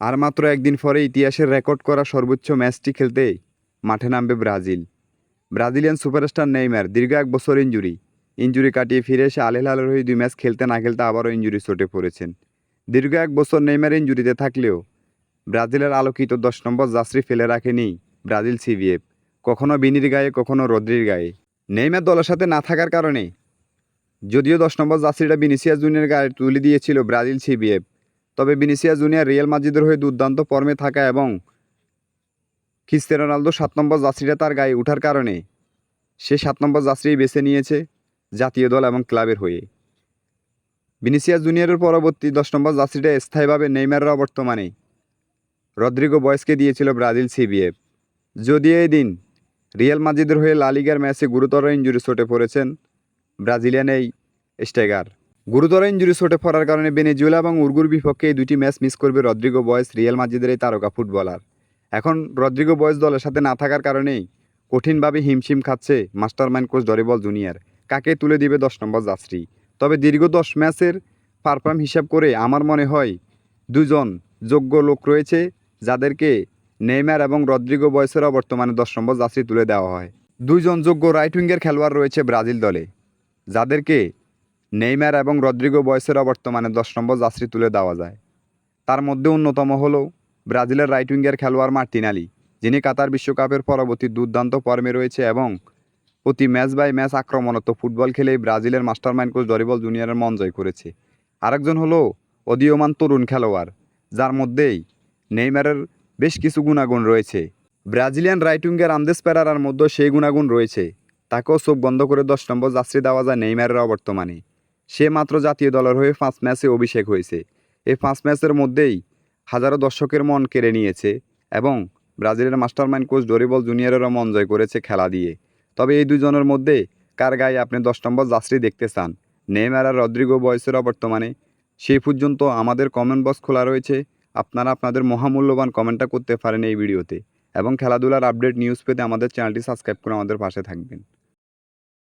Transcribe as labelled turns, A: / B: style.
A: আর মাত্র একদিন পরে ইতিহাসের রেকর্ড করা সর্বোচ্চ ম্যাচটি খেলতে মাঠে নামবে ব্রাজিল। ব্রাজিলিয়ান সুপারস্টার নেইমার দীর্ঘ এক বছর ইঞ্জুরি ইঞ্জুরি কাটিয়ে ফিরে এসে আল হিলালের হয়ে দুই ম্যাচ খেলতে না খেলতে আবারও ইঞ্জুরি চোটে পড়েছেন। দীর্ঘ এক বছর নেইমার ইঞ্জুরিতে থাকলেও ব্রাজিলের আলোকিত দশ নম্বর যাত্রী ফেলে রাখেনি ব্রাজিল সিভিএফ, কখনো বিনির গায়ে, কখনো রদ্রির গায়ে। নেইমার দলের সাথে না থাকার কারণে, যদিও দশ নম্বর যাত্রীটা বিনিসিয়া জুনিয়র গায়ে তুলে দিয়েছিল ব্রাজিল সিবিএফ তবে বিনিসিয়া জুনিয়র রিয়াল মাদ্রিদের হয়ে দুর্দান্ত ফর্মে থাকা এবং খ্রিস্টিয়ানো রোনালদো সাত নম্বর যাত্রীটা তার গায়ে ওঠার কারণে সে সাত নম্বর যাত্রী বেছে নিয়েছে জাতীয় দল এবং ক্লাবের হয়ে। বিনিসিয়া জুনিয়রের পরবর্তী দশ নম্বর যাত্রীটা স্থায়ীভাবে নেইমাররা বর্তমানে রদ্রিগো বয়সকে দিয়েছিল ব্রাজিল সিবিএফ। যদিও এই দিন রিয়াল মাদ্রিদের হয়ে লালিগার ম্যাচে গুরুতর ইঞ্জুরি চোটে পড়েছেন ব্রাজিলিয়ান এই স্টেগার। গুরুতর ইঞ্জুরি চোটে পড়ার কারণে বেনেজুয়েলা এবং উর্গুর বিপক্ষে এই দুটি ম্যাচ মিস করবে রদ্রিগো বয়স, রিয়াল মাদ্রিদের এই তারকা ফুটবলার। এখন রদ্রিগো বয়স দলের সাথে না থাকার কারণেই কঠিনভাবে হিমশিম খাচ্ছে মাস্টারমাইন্ড কোচ ডরিবল জুনিয়র। কাকে তুলে দিবে দশ নম্বর যাত্রী? তবে দীর্ঘ দশ ম্যাচের পারফর্ম হিসাব করে আমার মনে হয় দুজন যোগ্য লোক রয়েছে যাদেরকে নেইমার এবং রদ্রিগো বয়সেরা বর্তমানে দশ নম্বর যাত্রী তুলে দেওয়া হয়। দুইজন যোগ্য রাইট উইঙ্গের খেলোয়াড় রয়েছে ব্রাজিল দলে, যাদেরকে নেইমার এবং রদ্রিগো বয়সেরা বর্তমানে দশ নম্বর যাত্রী তুলে দেওয়া যায়। তার মধ্যে অন্যতম হল ব্রাজিলের রাইট উইঙ্গের খেলোয়াড় মার্টিনালি যিনি কাতার বিশ্বকাপের পরবর্তী দুর্দান্ত ফর্মে রয়েছে এবং প্রতি ম্যাচ বাই ম্যাচ আক্রমণাত্মক ফুটবল খেলেই ব্রাজিলের মাস্টারমাইন্ড কোচ ডরিবল জুনিয়রের মন জয় করেছে। আরেকজন হলো অদীয়মান তরুণ খেলোয়াড়, যার মধ্যেই নেইমারের বেশ কিছু গুণাগুণ রয়েছে। ব্রাজিলিয়ান রাইট উইঙ্গের আমদেস পেরারার মধ্যে সেই গুণাগুণ রয়েছে। তাকেও চোখ বন্ধ করে দশ নম্বর যাত্রী দেওয়া যায় নেইমারের অবর্তমানে। সে মাত্র জাতীয় দলের হয়ে পাঁচ ম্যাচে অভিষেক হয়েছে। এই পাঁচ ম্যাচের মধ্যেই হাজারো দর্শকের মন কেড়ে নিয়েছে এবং ব্রাজিলের মাস্টারমাইন্ড কোচ ডরিবল জুনিয়রেরও মন জয় করেছে খেলা দিয়ে। তবে এই দুজনের মধ্যে কার গায়ে আপনি দশ নম্বর যাত্রী দেখতে চান? নেইমার আর রদ্রিগো বয়সের বর্তমানে সেই পর্যন্ত আমাদের কমেন্ট বক্স খোলা রয়েছে। আপনারা আপনাদের মহামূল্যবান কমেন্টটা করতে পারেন এই ভিডিওতে এবং খেলাধুলার আপডেট নিউজ পেতে আমাদের চ্যানেলটি সাবস্ক্রাইব করে আমাদের পাশে থাকবেন।